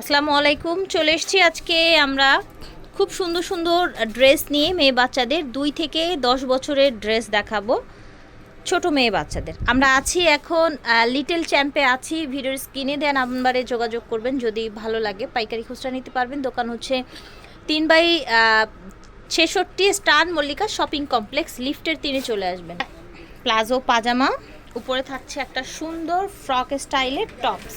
আসসালামু আলাইকুম। চলে এসেছি আজকে আমরা খুব সুন্দর সুন্দর ড্রেস নিয়ে মেয়ে বাচ্চাদের দুই থেকে দশ বছরের ড্রেস দেখাবো ছোট মেয়ে বাচ্চাদের। আমরা আছি এখন লিটল চ্যাম্পে আছি। ভিডিওর স্ক্রিনে দেন নাম্বারে যোগাযোগ করবেন, যদি ভালো লাগে। পাইকারি খুচরা নিতে পারবেন। দোকান হচ্ছে তিন বাই ছেষট্টি স্টান মল্লিকা শপিং কমপ্লেক্স। লিফটের তিনে চলে আসবেন। প্লাজো, পাজামা। উপরে থাকছে একটা সুন্দর ফ্রক স্টাইলের টপস।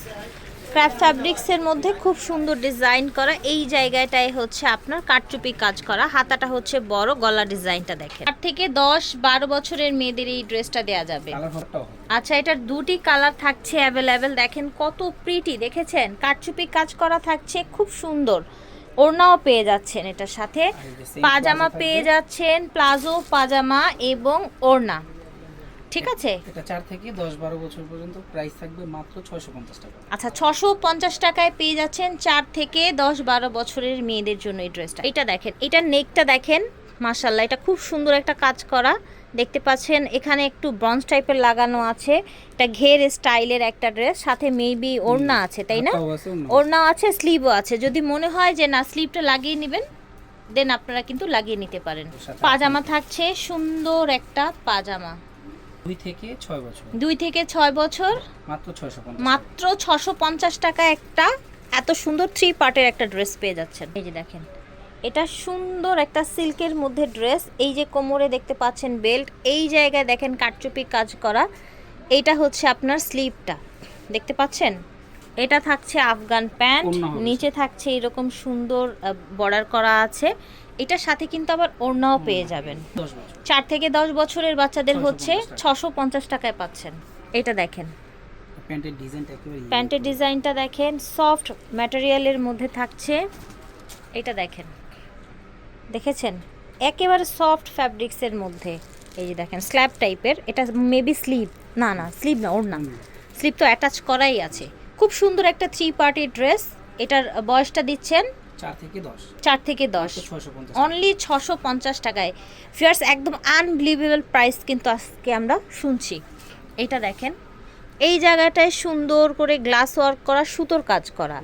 ক্র্যাফট ফ্যাব্রিক্সের মধ্যে খুব সুন্দর ডিজাইন করা এই জায়গাটায় হচ্ছে আপনার কাটচুপি কাজ করা। হাতাটা হচ্ছে বড় গলা ডিজাইনটা দেখেন। আট থেকে দশ বারো বছরের মেয়েদের এই ড্রেসটা দেওয়া যাবে। আচ্ছা এটার দুটি কালার থাকছে অ্যাভেলেবেল দেখেন কত প্রিটি দেখেছেন? কাটচুপি কাজ করা থাকছে খুব সুন্দর। ওড়নাও পেয়ে যাচ্ছেন এটার সাথে। পাজামা পেয়ে যাচ্ছেন প্লাজো পাজামা এবং ওড়না। ঠিক আছে? এটা চার থেকে দশ বারো বছর পর্যন্ত প্রাইস থাকবে মাত্র ছয়শো পঞ্চাশ টাকা। আচ্ছা ছশো পঞ্চাশ টাকায় পেয়ে যাচ্ছেন চার থেকে দশ বারো বছরের মেয়েদের জন্য এই ড্রেসটা এটা দেখেন এটা নেকটা দেখেন মাশাল্লাহ এটা খুব সুন্দর একটা কাজ করা। দেখতে পাচ্ছেন এখানে একটু ব্রঞ্জ টাইপের লাগানো আছে। এটা ঘের স্টাইলের একটা ড্রেস সাথে মেবি ওড়না আছে তাই না। ওড়না আছে। স্লিভও আছে যদি মনে হয় যে না স্লিভটা লাগিয়ে নেবেন দেন আপনারা কিন্তু লাগিয়ে নিতে পারেন। পাজামা থাকছে সুন্দর একটা পাজামা। দুই থেকে ছয় বছর। দুই থেকে ছয় বছর? মাত্র ছয়শো পঞ্চাশ মাত্র ছশো পঞ্চাশ টাকা একটা এত সুন্দর থ্রি পার্টের একটা ড্রেস পেয়ে যাচ্ছেন। এই যে দেখেন এটা সুন্দর একটা সিল্কের মধ্যে ড্রেস এই যে কোমরে দেখতে পাচ্ছেন বেল্ট এই জায়গায় দেখেন কাটচুপি কাজ করা। এইটা হচ্ছে আপনার স্লিভটা দেখতে পাচ্ছেন? এটা থাকছে আফগান প্যান্ট নিচে থাকছে এরকম সুন্দর বর্ডার করা আছে। এটার সাথে কিন্তু আবার ওড়নাও পেয়ে যাবেন। চার থেকে দশ বছরের বাচ্চাদের হচ্ছে ছশো পঞ্চাশ টাকায় পাচ্ছেন। এটা দেখেন। প্যান্টের ডিজাইনটা দেখেন সফট ম্যাটেরিয়ালের মধ্যে থাকছে। এটা দেখেন। দেখেছেন? একেবারে সফট ফ্যাব্রিক্সের মধ্যে। এই যে দেখেন স্ল্যাব টাইপের। এটা মেবি স্লিভ না না স্লিভ না ওর না। স্লিভ তো অ্যাটাচ করাই আছে। খুব সুন্দর একটা থ্রি পার্টি ড্রেস এটার বয়সটা দিচ্ছেন চার থেকে দশ। অনলি ছশো পঞ্চাশ টাকায়। ফিয়ার্স একদম আনবিলিভেবল প্রাইস কিন্তু আজকে আমরা শুনছি। এটা দেখেন। এই জায়গাটায় সুন্দর করে গ্লাস ওয়ার্ক করা সুতোর কাজ করা।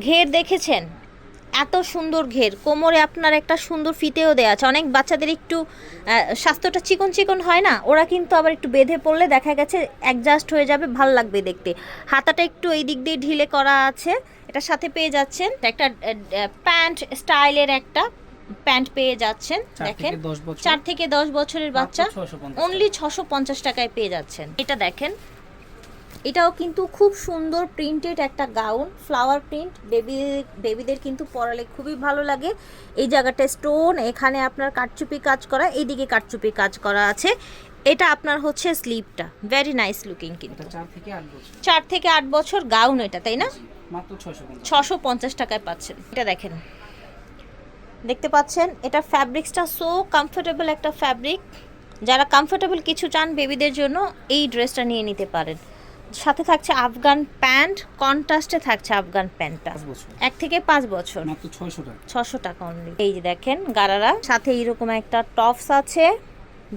ঘের দেখেছেন? এত সুন্দর ঘের। কোমরে আপনার একটা সুন্দর ফিতেও দেওয়া আছে। অনেক বাচ্চাদের একটু স্বাস্থ্যটা চিকন চিকন হয় না? ওরা কিন্তু আবার একটু বেঁধে পড়লে দেখা গেছে অ্যাডজাস্ট হয়ে যাবে ভালো লাগবে দেখতে। হাতাটা একটু এই দিক দিয়ে ঢিলে করা আছে। এটার সাথে পেয়ে যাচ্ছেন একটা প্যান্ট স্টাইলের একটা প্যান্ট পেয়ে যাচ্ছেন দেখেন। চার থেকে দশ বছরের বাচ্চা অনলি ছশো পঞ্চাশ টাকায় পেয়ে যাচ্ছেন। এটা দেখেন এটাও কিন্তু খুব সুন্দর প্রিন্টেড একটা গাউন ফ্লাওয়ার প্রিন্ট বেবি বেবিদের কিন্তু পরালে খুবই ভালো লাগে। এই জায়গাটা স্টোন এখানে আপনার কাটচুপি কাজ করা এইদিকে কাটচুপি কাজ করা আছে। এটা আপনার হচ্ছে স্লিপটা ভেরি নাইস লুকিং কিন্তু। চার থেকে আট বছর। গাউন এটা তাই না? ছশো পঞ্চাশ টাকায় পাচ্ছেন। এটা দেখেন। দেখতে পাচ্ছেন এটা ফ্যাব্রিক্সটা সো কমফোর্টেবল একটা ফ্যাব্রিক যারা কমফোর্টেবল কিছু চান বেবিদের জন্য এই ড্রেসটা নিয়ে নিতে পারেন। সাথে থাকছে আফগান প্যান্ট কন্ট্রাস্টে থাকছে আফগান প্যান্টটা। এক থেকে পাঁচ বছর। ছশো টাকা। অনলি এই যে দেখেন গারারা। সাথে এইরকম একটা টপস আছে।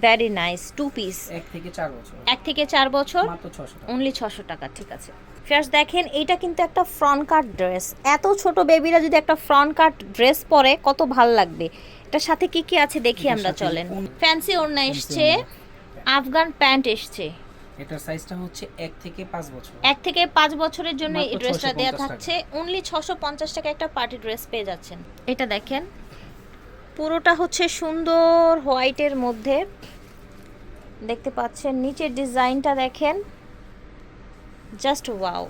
ভ্যারি নাইস টু পিস এক থেকে চার বছর। এক থেকে চার বছর। অনলি ছশো টাকা ঠিক আছে। ফার্স্ট দেখেন এইটা কিন্তু একটা ফ্রন্ট কাট ড্রেস এত ছোট বেবিরা যদি একটা ফ্রন্ট কাট ড্রেস পরে কত ভালো লাগবে। এটার সাথে কি কি আছে দেখি আমরা চলেন। ফ্যান্সি ওড়না এসছে আফগান প্যান্ট এসছে। এটার সাইজটা হচ্ছে এক থেকে পাঁচ বছর। এক থেকে পাঁচ বছরের জন্য এই ড্রেসটা 650 দেওয়া থাকছে। অনলি ছশো পঞ্চাশ টাকা একটা পার্টি ড্রেস পেয়ে যাচ্ছেন। এটা দেখেন পুরোটা হচ্ছে সুন্দর হোয়াইটের মধ্যে। দেখতে পাচ্ছেন নিচের ডিজাইনটা দেখেন। জাস্ট ওয়াও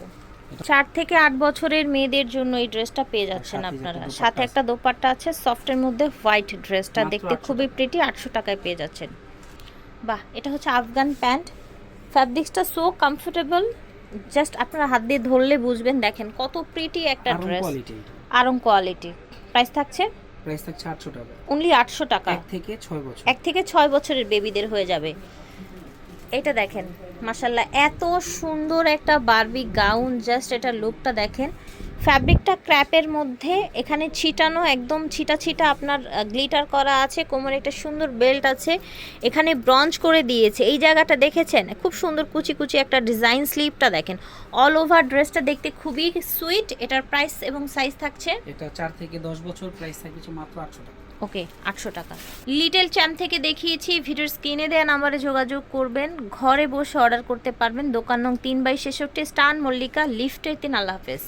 চার থেকে আট বছরের মেয়েদের জন্য এই ড্রেসটা পেয়ে যাচ্ছেন আপনারা। সাথে একটা। দোপাট্টা আছে সফটের মধ্যে হোয়াইট ড্রেসটা দেখতে খুবই প্রিটি আটশো টাকায় পেয়ে যাচ্ছেন। বাহ এটা হচ্ছে আফগান প্যান্ট। ফ্যাব্রিক্সটা সো কমফোর্টেবল জাস্ট আপনারা হাত দিয়ে ধরলে বুঝবেন দেখেন কত প্রিটি একটা ড্রেস আরং কোয়ালিটি প্রাইস থাকছে? প্রাইস থাকছে আটশো টাকা। অনলি আটশো টাকা। এক থেকে ছয় বছর। এক থেকে ছয় বছরের বেবিদের হয়ে যাবে। এটা দেখেন মাসাল্লাহ এত সুন্দর একটা বারবি গাউন জাস্ট এটা লুকটা দেখেন। ফ্যাব্রিকটা ক্র্যাপের মধ্যে, এখানে ছিটানো, একদম ছিটা ছিটা আপনার গ্লিটার করা আছে, কোমরে একটা সুন্দর বেল্ট আছে, এখানে ব্রঞ্জ করে দিয়েছে। এই জায়গাটা দেখেছেন? খুব সুন্দর কুচি কুচি একটা ডিজাইন স্লিপটা দেখেন। অল ওভার ড্রেসটা দেখতে খুবই সুইট এটার প্রাইস এবং সাইজ থাকছে এটা চার থেকে দশ বছর প্রাইস থাকবে হচ্ছে মাত্র আটশো টাকা। ওকে, আটশো টাকা। লিটল চ্যাম্প থেকে দেখিয়েছি, ভিডিওর স্ক্রিনে দেওয়া নাম্বারে যোগাযোগ করবেন, ঘরে বসে অর্ডার করতে পারবেন, দোকান নং তিন বাই ছেষট্টি, স্টান মল্লিকা, লিফটের তিন আল্লাহ হাফেজ।